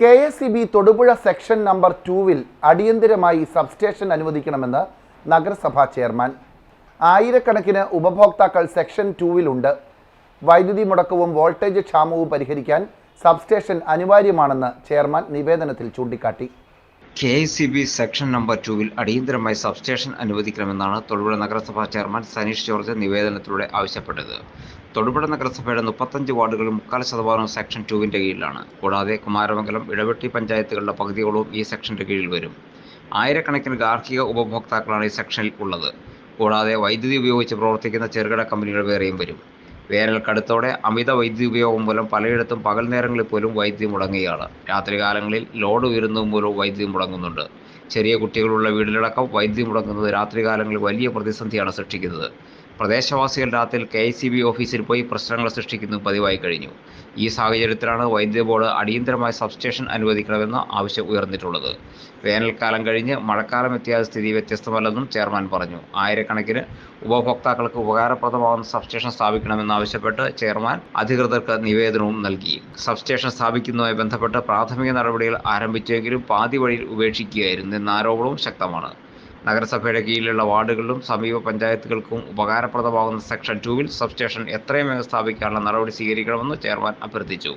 K S E B Thodupuzha section number ടൂവിൽ അടിയന്തിരമായി substation അനുവദിക്കണമെന്ന് നഗരസഭാ ചെയർമാൻ. ആയിരക്കണക്കിന് ഉപഭോക്താക്കൾ സെക്ഷൻ ടൂവിലുണ്ട്. വൈദ്യുതി മുടക്കവും വോൾട്ടേജ് ക്ഷാമവും പരിഹരിക്കാൻ സബ്സ്റ്റേഷൻ അനിവാര്യമാണെന്ന് ചെയർമാൻ നിവേദനത്തിൽ ചൂണ്ടിക്കാട്ടി. K I C B section number ടൂവിൽ അടിയന്തരമായി സബ്സ്റ്റേഷൻ അനുവദിക്കണമെന്നാണ് തൊടുപുഴ നഗരസഭാ ചെയർമാൻ സനീഷ് ജോർജ് നിവേദനത്തിലൂടെ ആവശ്യപ്പെട്ടത്. തൊടുപുഴ നഗരസഭയുടെ മുപ്പത്തഞ്ച് വാർഡുകളും മുക്കാൽ ശതമാനവും സെക്ഷൻ ടൂവിന്റെ കീഴിലാണ്. കൂടാതെ കുമാരമംഗലം ഇടവെട്ടി പഞ്ചായത്തുകളുടെ പകുതികളും ഈ സെക്ഷന്റെ കീഴിൽ വരും. ആയിരക്കണക്കിന് ഗാർഹിക ഉപഭോക്താക്കളാണ് ഈ സെക്ഷനിൽ ഉള്ളത്. കൂടാതെ വൈദ്യുതി ഉപയോഗിച്ച് പ്രവർത്തിക്കുന്ന ചെറുകിട കമ്പനികൾ വേറെയും വരും. വേനൽ കടുത്തോടെ അമിത വൈദ്യുതി ഉപയോഗം മൂലം പലയിടത്തും പകൽ നേരങ്ങളിൽ പോലും വൈദ്യുതി മുടങ്ങുകയാണ്. രാത്രികാലങ്ങളിൽ ലോഡ് ഉയരുന്നത് മൂലവും വൈദ്യുതി മുടങ്ങുന്നുണ്ട്. ചെറിയ കുട്ടികളുള്ള വീടിലടക്കം വൈദ്യുതി മുടങ്ങുന്നത് രാത്രികാലങ്ങളിൽ വലിയ പ്രതിസന്ധിയാണ് സൃഷ്ടിക്കുന്നത്. പ്രദേശവാസികൾ ആത്തിൽ കെ ഐ സി ബി ഓഫീസിൽ പോയി പ്രശ്നങ്ങൾ സൃഷ്ടിക്കുന്നത് പതിവായി കഴിഞ്ഞു. ഈ സാഹചര്യത്തിലാണ് വൈദ്യുതി ബോർഡ് അടിയന്തരമായി സബ്സ്റ്റേഷൻ അനുവദിക്കണമെന്ന് ആവശ്യം ഉയർന്നിട്ടുള്ളത്. വേനൽക്കാലം കഴിഞ്ഞ് മഴക്കാലം എത്തിയാൽ സ്ഥിതി വ്യത്യസ്തമല്ലെന്നും ചെയർമാൻ പറഞ്ഞു. ആയിരക്കണക്കിന് ഉപഭോക്താക്കൾക്ക് ഉപകാരപ്രദമാകുന്ന സബ്സ്റ്റേഷൻ സ്ഥാപിക്കണമെന്നാവശ്യപ്പെട്ട് ചെയർമാൻ അധികൃതർക്ക് നിവേദനവും നൽകി. സബ്സ്റ്റേഷൻ സ്ഥാപിക്കുന്നതുമായി ബന്ധപ്പെട്ട് പ്രാഥമിക നടപടികൾ ആരംഭിച്ചെങ്കിലും പാതി വഴിയിൽ ഉപേക്ഷിക്കുകയായിരുന്നു എന്ന ആരോപണവും ശക്തമാണ്. നഗരസഭയുടെ കീഴിലുള്ള വാർഡുകളിലും സമീപ പഞ്ചായത്തുകൾക്കും ഉപകാരപ്രദമാകുന്ന സെക്ഷൻ ടൂവിൽ സബ്സ്റ്റേഷൻ എത്രയും വേഗം സ്ഥാപിക്കാനുള്ള നടപടി സ്വീകരിക്കണമെന്ന് ചെയർമാൻ അഭ്യർത്ഥിച്ചു.